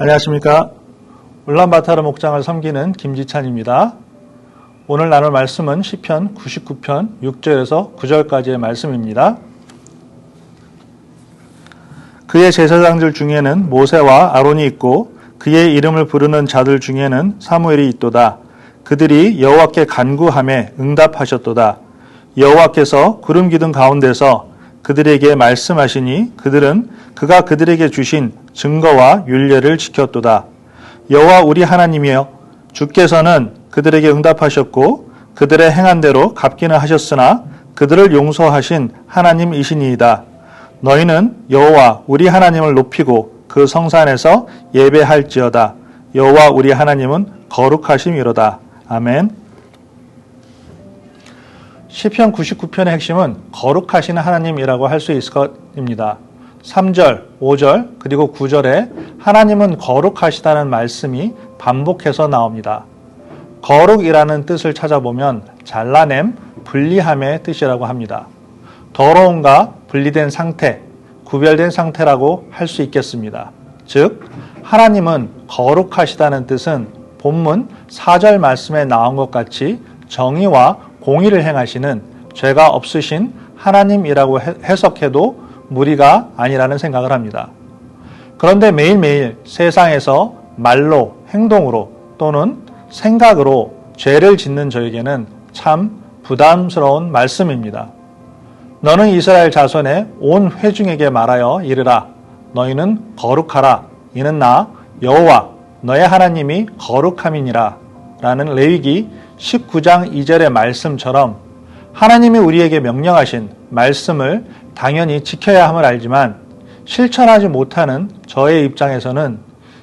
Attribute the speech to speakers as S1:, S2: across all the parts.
S1: 안녕하십니까. 울란바타르 목장을 섬기는 김지찬입니다. 오늘 나눌 말씀은 시편 99편 6절에서 9절까지의 말씀입니다. 그의 제사장들 중에는 모세와 아론이 있고 그의 이름을 부르는 자들 중에는 사무엘이 있도다. 그들이 여호와께 간구함에 응답하셨도다. 여호와께서 구름 기둥 가운데서 그들에게 말씀하시니 그들은 그가 그들에게 주신 증거와 율례를 지켰도다. 여호와 우리 하나님이여 주께서는 그들에게 응답하셨고 그들의 행한 대로 갚기는 하셨으나 그들을 용서하신 하나님이시니이다. 너희는 여호와 우리 하나님을 높이고 그 성산에서 예배할지어다. 여호와 우리 하나님은 거룩하심이로다. 아멘. 시편 99편의 핵심은 거룩하신 하나님이라고 할 수 있을 것입니다. 3절, 5절, 그리고 9절에 하나님은 거룩하시다는 말씀이 반복해서 나옵니다. 거룩이라는 뜻을 찾아보면 잘라냄, 분리함의 뜻이라고 합니다. 더러움과 분리된 상태, 구별된 상태라고 할 수 있겠습니다. 즉, 하나님은 거룩하시다는 뜻은 본문 4절 말씀에 나온 것 같이 정의와 공의를 행하시는 죄가 없으신 하나님이라고 해석해도 무리가 아니라는 생각을 합니다. 그런데 매일매일 세상에서 말로, 행동으로 또는 생각으로 죄를 짓는 저에게는 참 부담스러운 말씀입니다. 너는 이스라엘 자손의 온 회중에게 말하여 이르라. 너희는 거룩하라. 이는 나 여호와 너의 하나님이 거룩함이니라. 라는 레위기 19장 2절의 말씀처럼 하나님이 우리에게 명령하신 말씀을 당연히 지켜야 함을 알지만 실천하지 못하는 저의 입장에서는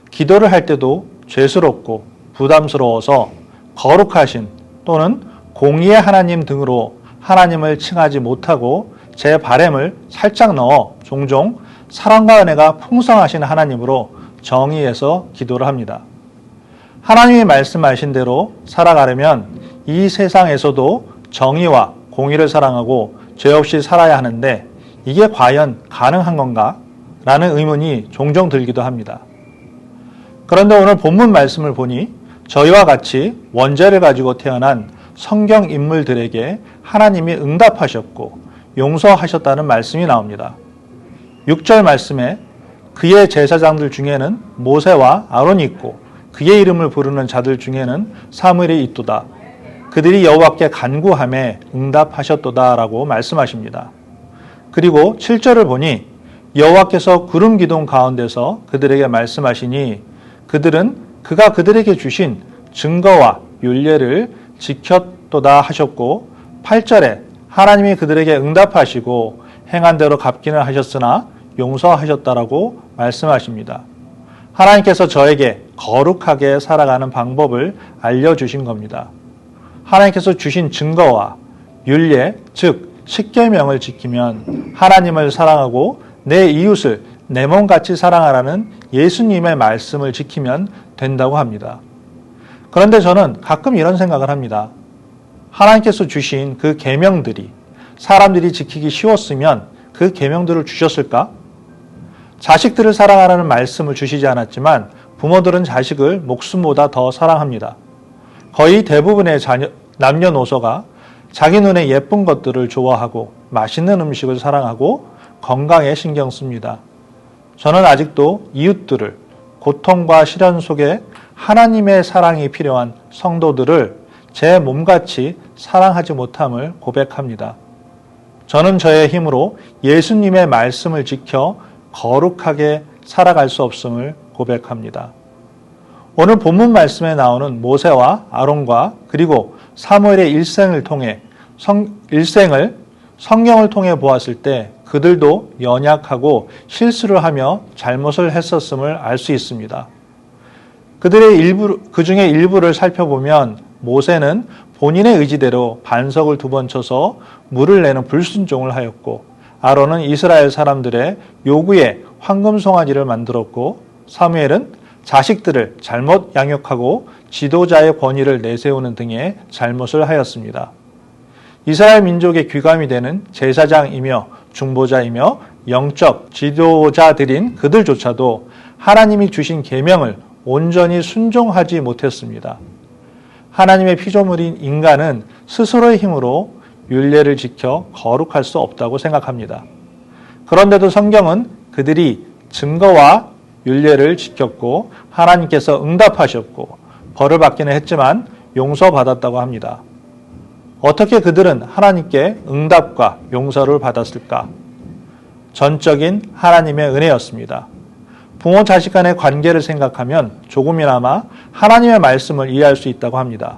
S1: 기도를 할 때도 죄스럽고 부담스러워서 거룩하신 또는 공의의 하나님 등으로 하나님을 칭하지 못하고 제 바램을 살짝 넣어 종종 사랑과 은혜가 풍성하신 하나님으로 정의해서 기도를 합니다. 하나님이 말씀하신 대로 살아가려면 이 세상에서도 정의와 공의를 사랑하고 죄 없이 살아야 하는데 이게 과연 가능한 건가? 라는 의문이 종종 들기도 합니다. 그런데 오늘 본문 말씀을 보니 저희와 같이 원죄를 가지고 태어난 성경 인물들에게 하나님이 응답하셨고 용서하셨다는 말씀이 나옵니다. 6절 말씀에 그의 제사장들 중에는 모세와 아론이 있고 그의 이름을 부르는 자들 중에는 사무엘이 있도다. 그들이 여호와께 간구함에 응답하셨도다라고 말씀하십니다. 그리고 7절을 보니 여호와께서 구름 기둥 가운데서 그들에게 말씀하시니 그들은 그가 그들에게 주신 증거와 율례를 지켰도다 하셨고 8절에 하나님이 그들에게 응답하시고 행한 대로 갚기는 하셨으나 용서하셨다라고 말씀하십니다. 하나님께서 저에게 거룩하게 살아가는 방법을 알려주신 겁니다. 하나님께서 주신 증거와 율례, 즉 십계명을 지키면 하나님을 사랑하고 내 이웃을 내 몸같이 사랑하라는 예수님의 말씀을 지키면 된다고 합니다. 그런데 저는 가끔 이런 생각을 합니다. 하나님께서 주신 그 계명들이 사람들이 지키기 쉬웠으면 그 계명들을 주셨을까? 자식들을 사랑하라는 말씀을 주시지 않았지만 부모들은 자식을 목숨보다 더 사랑합니다. 거의 대부분의 자녀, 남녀노소가 자기 눈에 예쁜 것들을 좋아하고 맛있는 음식을 사랑하고 건강에 신경 씁니다. 저는 아직도 이웃들을 고통과 시련 속에 하나님의 사랑이 필요한 성도들을 제 몸같이 사랑하지 못함을 고백합니다. 저는 저의 힘으로 예수님의 말씀을 지켜 거룩하게 살아갈 수 없음을 고백합니다. 오늘 본문 말씀에 나오는 모세와 아론과 그리고 사무엘의 일생을 통해 성, 일생을 성경을 통해 보았을 때 그들도 연약하고 실수를 하며 잘못을 했었음을 알 수 있습니다. 그들의 일부, 그 중에 일부를 살펴보면 모세는 본인의 의지대로 반석을 두 번 쳐서 물을 내는 불순종을 하였고 아론은 이스라엘 사람들의 요구에 황금 송아지를 만들었고 사무엘은 자식들을 잘못 양육하고 지도자의 권위를 내세우는 등의 잘못을 하였습니다. 이스라엘 민족의 귀감이 되는 제사장이며 중보자이며 영적 지도자들인 그들조차도 하나님이 주신 계명을 온전히 순종하지 못했습니다. 하나님의 피조물인 인간은 스스로의 힘으로 율례를 지켜 거룩할 수 없다고 생각합니다. 그런데도 성경은 그들이 증거와 율례를 지켰고 하나님께서 응답하셨고 벌을 받기는 했지만 용서받았다고 합니다. 어떻게 그들은 하나님께 응답과 용서를 받았을까? 전적인 하나님의 은혜였습니다. 부모 자식 간의 관계를 생각하면 조금이나마 하나님의 말씀을 이해할 수 있다고 합니다.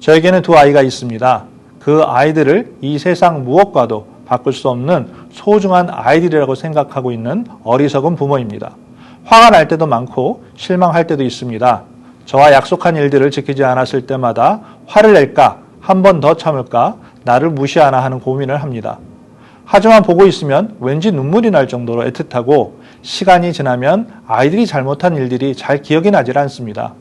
S1: 저에게는 두 아이가 있습니다. 그 아이들을 이 세상 무엇과도 바꿀 수 없는 소중한 아이들이라고 생각하고 있는 어리석은 부모입니다. 화가 날 때도 많고 실망할 때도 있습니다. 저와 약속한 일들을 지키지 않았을 때마다 화를 낼까, 한 번 더 참을까, 나를 무시하나 하는 고민을 합니다. 하지만 보고 있으면 왠지 눈물이 날 정도로 애틋하고 시간이 지나면 아이들이 잘못한 일들이 잘 기억이 나질 않습니다.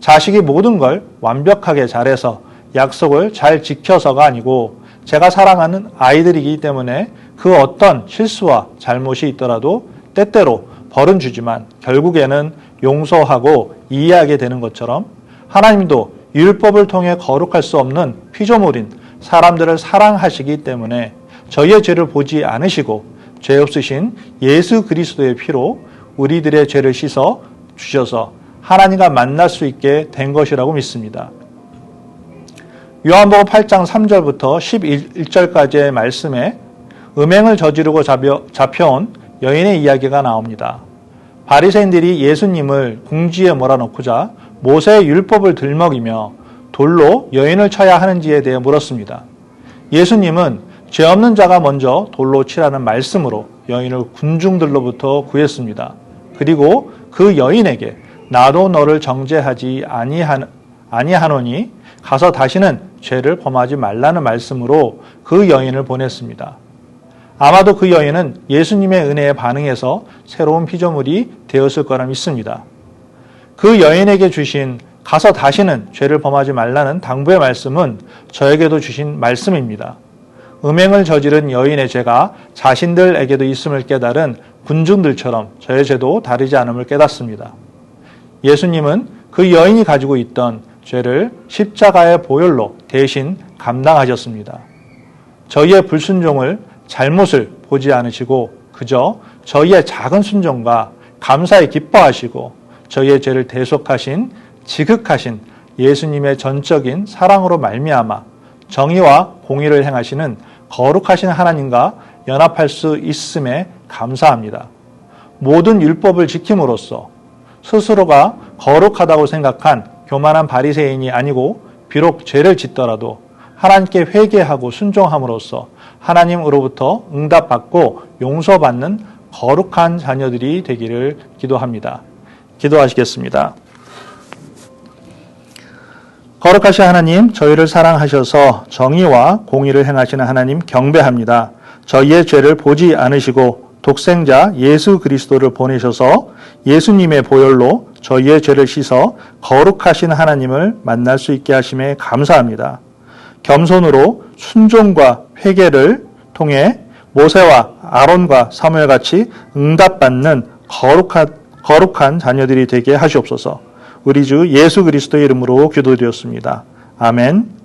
S1: 자식이 모든 걸 완벽하게 잘해서 약속을 잘 지켜서가 아니고 제가 사랑하는 아이들이기 때문에 그 어떤 실수와 잘못이 있더라도 때때로 벌은 주지만 결국에는 용서하고 이해하게 되는 것처럼 하나님도 율법을 통해 거룩할 수 없는 피조물인 사람들을 사랑하시기 때문에 저희의 죄를 보지 않으시고 죄 없으신 예수 그리스도의 피로 우리들의 죄를 씻어 주셔서 하나님과 만날 수 있게 된 것이라고 믿습니다. 요한복음 8장 3절부터 11절까지의 말씀에 음행을 저지르고 잡혀온 여인의 이야기가 나옵니다. 바리새인들이 예수님을 궁지에 몰아넣고자 모세의 율법을 들먹이며 돌로 여인을 쳐야 하는지에 대해 물었습니다. 예수님은 죄 없는 자가 먼저 돌로 치라는 말씀으로 여인을 군중들로부터 구했습니다. 그리고 그 여인에게 나도 너를 정죄하지 아니하노니 가서 다시는 죄를 범하지 말라는 말씀으로 그 여인을 보냈습니다. 아마도 그 여인은 예수님의 은혜에 반응해서 새로운 피조물이 되었을 거라 믿습니다. 그 여인에게 주신 가서 다시는 죄를 범하지 말라는 당부의 말씀은 저에게도 주신 말씀입니다. 음행을 저지른 여인의 죄가 자신들에게도 있음을 깨달은 군중들처럼 저의 죄도 다르지 않음을 깨닫습니다. 예수님은 그 여인이 가지고 있던 죄를 십자가의 보혈로 대신 감당하셨습니다. 저희의 불순종을 잘못을 보지 않으시고 그저 저희의 작은 순종과 감사에 기뻐하시고 저희의 죄를 대속하신 지극하신 예수님의 전적인 사랑으로 말미암아 정의와 공의를 행하시는 거룩하신 하나님과 연합할 수 있음에 감사합니다. 모든 율법을 지킴으로써 스스로가 거룩하다고 생각한 교만한 바리새인이 아니고 비록 죄를 짓더라도 하나님께 회개하고 순종함으로써 하나님으로부터 응답받고 용서받는 거룩한 자녀들이 되기를 기도합니다. 기도하시겠습니다. 거룩하신 하나님, 저희를 사랑하셔서 정의와 공의를 행하시는 하나님 경배합니다. 저희의 죄를 보지 않으시고 독생자 예수 그리스도를 보내셔서 예수님의 보혈로 저희의 죄를 씻어 거룩하신 하나님을 만날 수 있게 하심에 감사합니다. 겸손으로 순종과 회개를 통해 모세와 아론과 사무엘 같이 응답받는 거룩한, 거룩한 자녀들이 되게 하시옵소서. 우리 주 예수 그리스도의 이름으로 기도드렸습니다. 아멘.